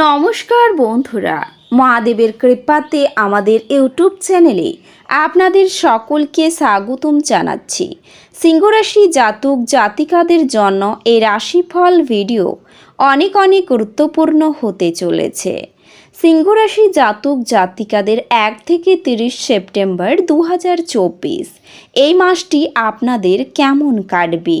নমস্কার বন্ধুরা, মহাদেবের কৃপাতে আমাদের ইউটিউব চ্যানেলে আপনাদের সকলকে স্বাগতম জানাচ্ছি। সিংহরাশি জাতক জাতিকাদের জন্য এই রাশিফল ভিডিও অনেক অনেক গুরুত্বপূর্ণ হতে চলেছে। সিংহরাশি জাতক জাতিকাদের এক থেকে তিরিশ সেপ্টেম্বর দু হাজার চব্বিশ, এই মাসটি আপনাদের কেমন কাটবে?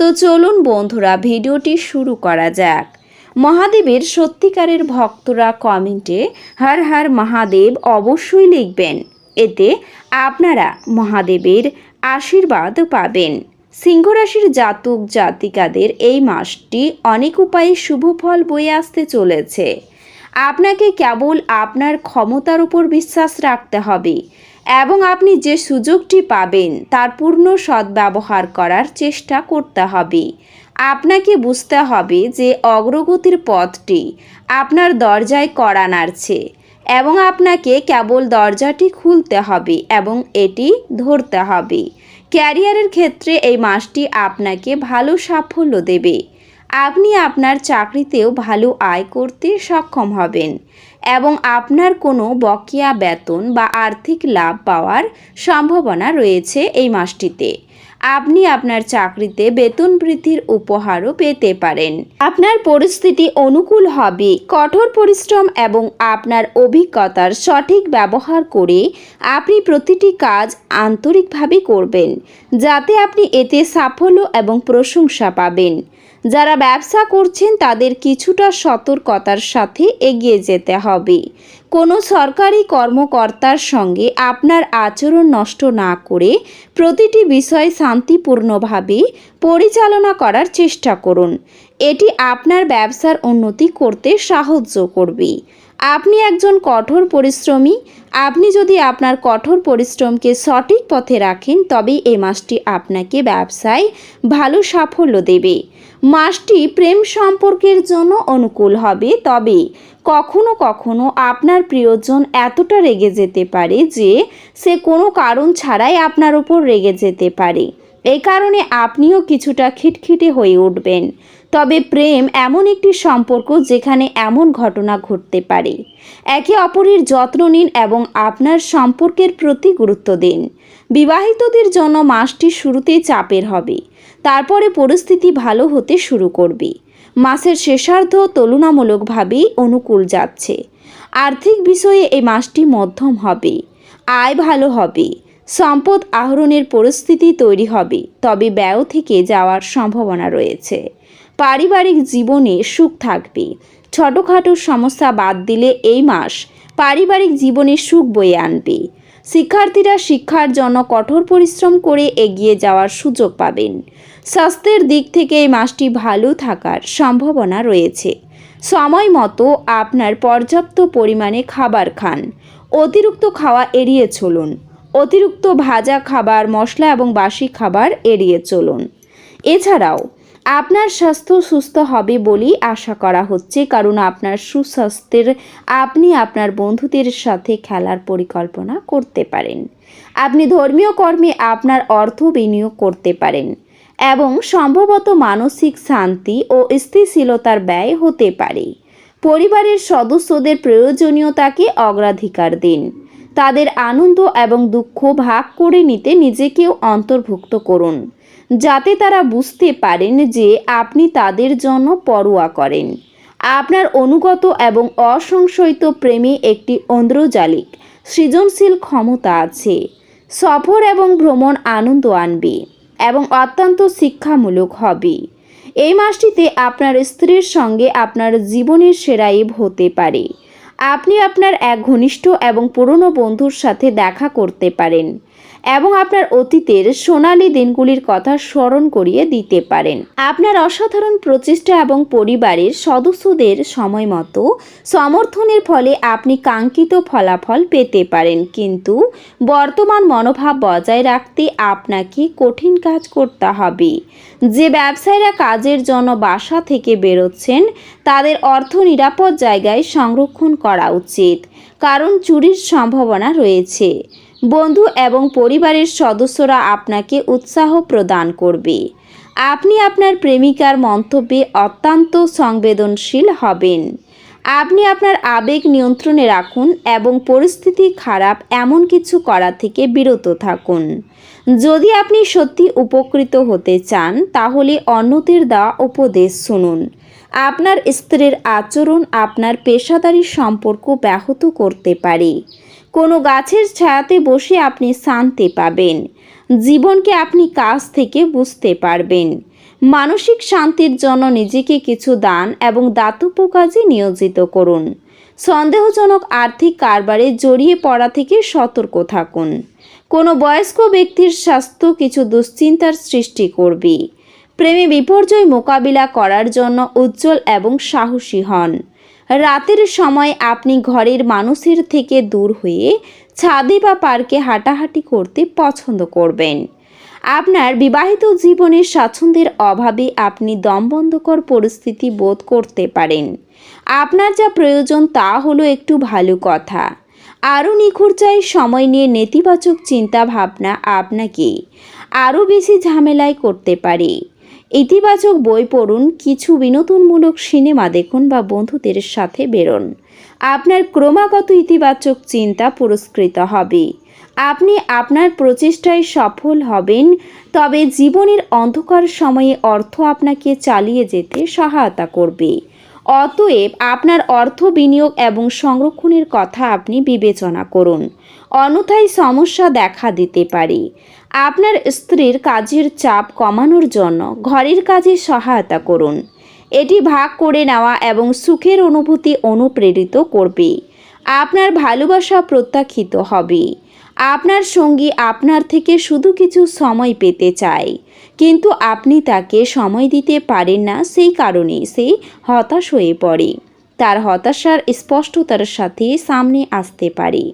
তো চলুন বন্ধুরা, ভিডিওটি শুরু করা যাক। মহাদেবের সত্যিকারের ভক্তরা কমেন্টে হর হর মহাদেব অবশ্যই লিখবেন। এতে আপনারা মহাদেবের আশীর্বাদ পাবেন। সিংহরাশির জাতক জাতিকাদের এই মাসটি অনেক উপায়ে শুভ ফল বয়ে আসতে চলেছে। আপনাকে কেবল আপনার ক্ষমতার উপর বিশ্বাস রাখতে হবে এবং আপনি যে সুযোগটি পাবেন তার পূর্ণ সদ্ব্যবহার করার চেষ্টা করতে হবে। আপনাকে বুঝতে হবে যে অগ্রগতির পথটি আপনার দরজায় কড়া নাড়ছে এবং আপনাকে কেবল দরজাটি খুলতে হবে এবং এটি ধরতে হবে। ক্যারিয়ারের ক্ষেত্রে এই মাসটি আপনাকে ভালো সাফল্য দেবে। আপনি আপনার চাকরিতেও ভালো আয় করতে সক্ষম হবেন এবং আপনার কোনো বকেয়া বেতন বা আর্থিক লাভ পাওয়ার সম্ভাবনা রয়েছে এই মাসটিতে। আপনি আপনার চাকরিতে বেতন বৃদ্ধির উপহারও পেতে পারেন। আপনার পরিস্থিতি অনুকূল হবে, কঠোর পরিশ্রম এবং আপনার অভিজ্ঞতার সঠিক ব্যবহার করে আপনি প্রতিটি কাজ আন্তরিকভাবে করবেন, যাতে আপনি এতে সাফল্য এবং প্রশংসা পাবেন। যারা ব্যবসা করছেন তাদের কিছুটা সতর্কতার সাথে এগিয়ে যেতে হবে। কোনো সরকারি কর্মকর্তার সঙ্গে আপনার আচরণ নষ্ট না করে প্রতিটি বিষয় শান্তিপূর্ণভাবে পরিচালনা করার চেষ্টা করুন। এটি আপনার ব্যবসার উন্নতি করতে সাহায্য করবে। আপনি একজন কঠোর পরিশ্রমী। আপনি যদি আপনার কঠোর পরিশ্রমকে সঠিক পথে রাখেন তবে এই মাসটি আপনাকে ব্যবসায় ভালো সাফল্য দেবে। মাসটি প্রেম সম্পর্কের জন্য অনুকূল হবে, তবে কখনো কখনো আপনার প্রিয়জন এতটা রেগে যেতে পারে যে সে কোনো কারণ ছাড়াই আপনার উপর রেগে যেতে পারে। এই কারণে আপনিও কিছুটা খিটখিটে হয়ে উঠবেন। তবে প্রেম এমন একটি সম্পর্ক যেখানে এমন ঘটনা ঘটতে পারে। একে অপরের যত্ন নিন এবং আপনার সম্পর্কের প্রতি গুরুত্ব দিন। বিবাহিতদের জন্য মাসটি শুরুতেই চাপের হবে। তারপরে পরিস্থিতি ভালো হতে শুরু করবে। মাসের শেষার্ধ তুলনামূলকভাবেই অনুকূল যাচ্ছে। আর্থিক বিষয়ে এই মাসটি মধ্যম হবে। আয় ভালো হবে। সম্পদ আহরণের পরিস্থিতি তৈরি হবে। তবে ব্যয় থেকে যাওয়ার সম্ভাবনা রয়েছে। পারিবারিক জীবনে সুখ থাকবে। ছোটোখাটো সমস্যা বাদ দিলে এই মাস পারিবারিক জীবনে সুখ বয়ে আনবে। শিক্ষার্থীরা শিক্ষার জন্য কঠোর পরিশ্রম করে এগিয়ে যাওয়ার সুযোগ পাবেন। স্বাস্থ্যের দিক থেকে এই মাসটি ভালো থাকার সম্ভাবনা রয়েছে। সময় মতো আপনার পর্যাপ্ত পরিমাণে খাবার খান। অতিরিক্ত খাওয়া এড়িয়ে চলুন। অতিরিক্ত ভাজা খাবার, মশলা এবং বাসি খাবার এড়িয়ে চলুন। এছাড়াও, আপনার স্বাস্থ্য সুস্থ হবে বলেই আশা করা হচ্ছে, কারণ আপনার সুস্বাস্থ্যের, আপনি আপনার বন্ধুদের সাথে খেলার পরিকল্পনা করতে পারেন। আপনি ধর্মীয় কর্মে আপনার অর্থ বিনিয়োগ করতে পারেন। এবং সম্ভবত মানসিক শান্তি ও স্থিতিশীলতার ব্যয় হতে পারে। পরিবারের সদস্যদের প্রয়োজনীয়তাকে অগ্রাধিকার দিন। তাদের আনন্দ এবং দুঃখ ভাগ করে নিতে নিজেকেও অন্তর্ভুক্ত করুন, যাতে তারা বুঝতে পারেন যে আপনি তাদের জন্য পরোয়া করেন। আপনার অনুগত এবং অসংশয়িত প্রেমে একটি ঐন্দ্রজালিক সৃজনশীল ক্ষমতা আছে। সফর এবং ভ্রমণ আনন্দ আনবে। এবং অত্যন্ত শিক্ষামূলক হবে। এই মাসটিতে আপনার স্ত্রীর সঙ্গে আপনার জীবনের সেরাইব হতে পারে। আপনি আপনার এক ঘনিষ্ঠ এবং পুরনো বন্ধুর সাথে দেখা করতে পারেন। এবং আপনার অতীতের সোনালি দিনগুলির কথা স্মরণ করিয়ে দিতে পারেন। আপনার অসাধারণ প্রচেষ্টা এবং পরিবারের সদস্যদের সময় মতো সমর্থনের ফলে আপনি কাঙ্ক্ষিত ফলাফল পেতে পারেন। কিন্তু বর্তমান মনোভাব বজায় রাখতে আপনাকে কঠিন কাজ করতে হবে। যে ব্যবসায়ীরা কাজের জন্য বাসা থেকে বেরোচ্ছেন, তাদের অর্থ নিরাপদ জায়গায় সংরক্ষণ করা উচিত। কারণ চুরির সম্ভাবনা রয়েছে। বন্ধু এবং পরিবারের সদস্যরা আপনাকে উৎসাহ প্রদান করবে। আপনি আপনার প্রেমিকার মন্তব্যে অত্যন্ত সংবেদনশীল হবেন। আপনি আপনার আবেগ নিয়ন্ত্রণে রাখুন এবং পরিস্থিতি খারাপ এমন কিছু করা থেকে বিরত থাকুন। যদি আপনি সত্যি উপকৃত হতে চান, তাহলে অন্যদের দেওয়া উপদেশ শুনুন। আপনার স্ত্রীর আচরণ আপনার পেশাদারি সম্পর্ক ব্যাহত করতে পারে। কোনো গাছের ছায়াতে বসে আপনি শান্তি পাবেন। জীবনকে আপনি কাজ থেকে বুঝতে পারবেন। মানসিক শান্তির জন্য নিজেকে কিছু দান এবং দাতব্য কাজে নিয়োজিত করুন। সন্দেহজনক আর্থিক কারবারে জড়িয়ে পড়া থেকে সতর্ক থাকুন। কোনো বয়স্ক ব্যক্তির স্বাস্থ্য কিছু দুশ্চিন্তার সৃষ্টি করবে। প্রেমে বিপর্যয় মোকাবিলা করার জন্য উজ্জ্বল এবং সাহসী হন। রাতের সময় আপনি ঘরের মানুষের থেকে দূর হয়ে ছাদে বা পার্কে হাঁটাহাঁটি করতে পছন্দ করবেন। আপনার বিবাহিত জীবনের স্বাচ্ছন্দ্যের অভাবে আপনি দমবন্ধকর পরিস্থিতি বোধ করতে পারেন। আপনার যা প্রয়োজন তা হলো একটু ভালো কথা। আরও নিখুঁত চাই সময় নিয়ে নেতিবাচক চিন্তা ভাবনা আপনাকে আরও বেশি ঝামেলায় করতে পারে। ইতিবাচক বই পড়ুন, কিছু বিনোদনমূলক সিনেমা দেখুন বা বন্ধুদের সাথে বেরোন। আপনার ক্রমাগত ইতিবাচক চিন্তা পুরস্কৃত হবে। আপনি আপনার প্রচেষ্টায় সফল হবেন, তবে জীবনের অন্ধকার সময়ে অর্থ আপনাকে চালিয়ে যেতে সহায়তা করবে। অতএব আপনার অর্থ বিনিয়োগ এবং সংরক্ষণের কথা আপনি বিবেচনা করুন। অন্যথায় সমস্যা দেখা দিতে পারে। আপনার স্ত্রীর কাজের চাপ কমানোর জন্য ঘরের কাজে সহায়তা করুন। এটি ভাগ করে নেওয়া এবং সুখের অনুভূতি অনুপ্রেরিত করবে। আপনার ভালোবাসা প্রত্যাখিত হবে। আপনার সঙ্গী আপনার থেকে শুধু কিছু সময় পেতে চায়। কিন্তু আপনি তাকে সময় দিতে পারেন না সেই কারণে সে হতাশ হয়ে পড়ে। তার হতাশার স্পষ্টতার সাথে সামনে আসতে পারে।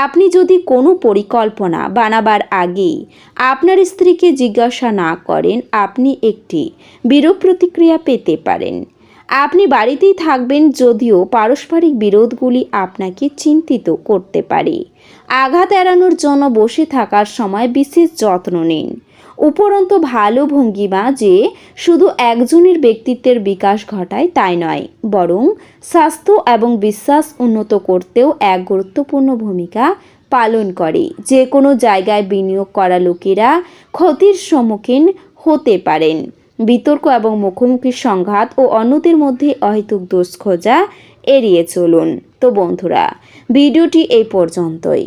আপনি যদি কোনো পরিকল্পনা বানাবার আগে আপনার স্ত্রীকে জিজ্ঞাসা না করেন, আপনি একটি বিরূপ প্রতিক্রিয়া পেতে পারেন। আপনি বাড়িতেই থাকবেন যদিও পারস্পরিক বিরোধগুলি আপনাকে চিন্তিত করতে পারে। আঘাত এড়ানোর জন্য বসে থাকার সময় বিশেষ যত্ন নিন। উপরন্ত ভালো ভঙ্গিমা যে শুধু একজনের ব্যক্তিত্বের বিকাশ ঘটায় তাই নয়, বরং স্বাস্থ্য এবং বিশ্বাস উন্নত করতেও এক গুরুত্বপূর্ণ ভূমিকা পালন করে। যে কোনো জায়গায় বিনিয়োগ করা লোকেরা ক্ষতির সম্মুখীন হতে পারেন। বিতর্ক এবং মুখোমুখি সংঘাত ও অন্যদের মধ্যে অহেতুক দোষ খোঁজা এড়িয়ে চলুন। তো বন্ধুরা, ভিডিওটি এই পর্যন্তই।